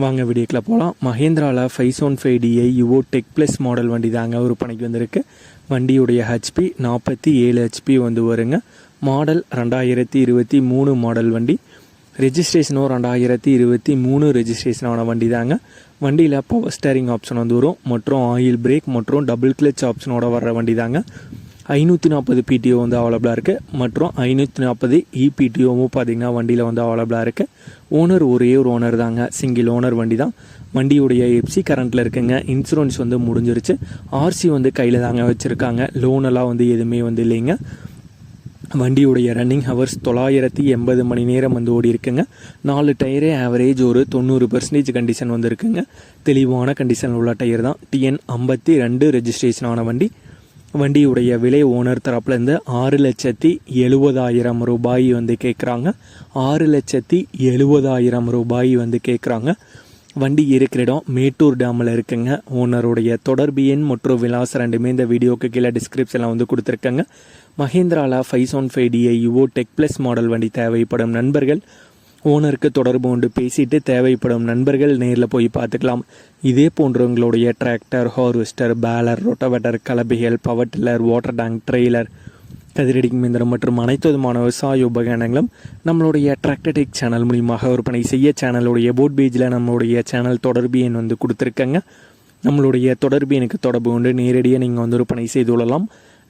வாங்க வீடியோக்கில் போகலாம் மஹேந்திராவில் five one five DI Yuvo Tech plus model வண்டி தாங்க விற்பனைக்கு வந்திருக்கு. வண்டியுடைய ஹெச்பி நாற்பத்தி ஏழு ஹெச்பி வந்து வருங்க. மாடல் ரெண்டாயிரத்தி இருபத்தி மூணு மாடல் வண்டி. ரெஜிஸ்ட்ரேஷனும் ரெண்டாயிரத்தி இருபத்தி மூணு ரெஜிஸ்ட்ரேஷனான வண்டி தாங்க. வண்டியில் பவர் ஸ்டேரிங் ஆப்ஷன் வந்து வரும். மற்றும் ஆயில் பிரேக் மற்றும் டபுள் கிளச் ஆப்ஷனோட வர்ற வண்டி தாங்க. ஐநூற்றி நாற்பது பிடிஓ வந்து அவைலபிளாக இருக்குது மற்றும் ஐநூற்றி நாற்பது இபிடிஓவும் பார்த்தீங்கன்னா வண்டியில் வந்து அவைலபிளாக இருக்குது ஓனர் ஒரே ஒரு ஓனர் தாங்க. சிங்கிள் ஓனர் வண்டி தான். வண்டியுடைய எப்சி கரண்ட்டில் இருக்குங்க. இன்சூரன்ஸ் வந்து முடிஞ்சிருச்சு. ஆர்சி வந்து கையில் தாங்க வச்சுருக்காங்க. லோனெல்லாம் வந்து எதுவுமே வந்து இல்லைங்க. வண்டியுடைய ரன்னிங் ஹவர்ஸ் தொள்ளாயிரத்தி எண்பது மணி நேரம் வந்து ஓடி இருக்குங்க. நாலு டயரே ஆவரேஜ் ஒரு தொண்ணூறு பர்சன்டேஜ் கண்டிஷன் வந்து இருக்குங்க. தெளிவான கண்டிஷன் உள்ள டயர் தான். டிஎன் ஐம்பத்தி ரெண்டு ரெஜிஸ்ட்ரேஷன் ஆன வண்டி. வண்டியுடைய விலை ஓனர் தரப்புலேருந்து ஆறு லட்சத்தி எழுபதாயிரம் ரூபாய் வந்து கேட்குறாங்க ஆறு லட்சத்தி எழுபதாயிரம் ரூபாய் வந்து கேட்குறாங்க வண்டி இருக்கிற இடம் மேட்டூர் டேமில் இருக்குங்க. ஓனருடைய தொடர்பு எண் மற்றும் விலாசம் ரெண்டுமே இந்த வீடியோக்கு கீழே டிஸ்கிரிப்ஷனில் வந்து கொடுத்துருக்கேங்க. மஹேந்திராலா five zone five DI Yuvo Tech plus model வண்டி தேவைப்படும் நண்பர்கள். ஓனருக்கு தொடர்பு கொண்டு பேசிட்டு தேவைப்படும் நண்பர்கள் நேரில் போய் பார்த்துக்கலாம். இதே போன்றவங்களுடைய tractor harvester baler rotavator கலபிகள் power tiller water tank trailer கதிரடிக்கு மிந்திரம் மற்றும் அனைத்து விதமான விவசாய உபகரணங்களும் நம்மளுடைய டிராக்டர்டெக் சேனல் மூலியமாக விற்பனை செய்ய சேனலுடைய போட் பேஜில் நம்மளுடைய சேனல் தொடர்பு எண் வந்து கொடுத்துருக்கங்க. நம்மளுடைய தொடர்பு எனக்கு தொடர்பு கொண்டு நேரடியாக நீங்கள் வந்து விற்பனை செய்து கொள்ளலாம்.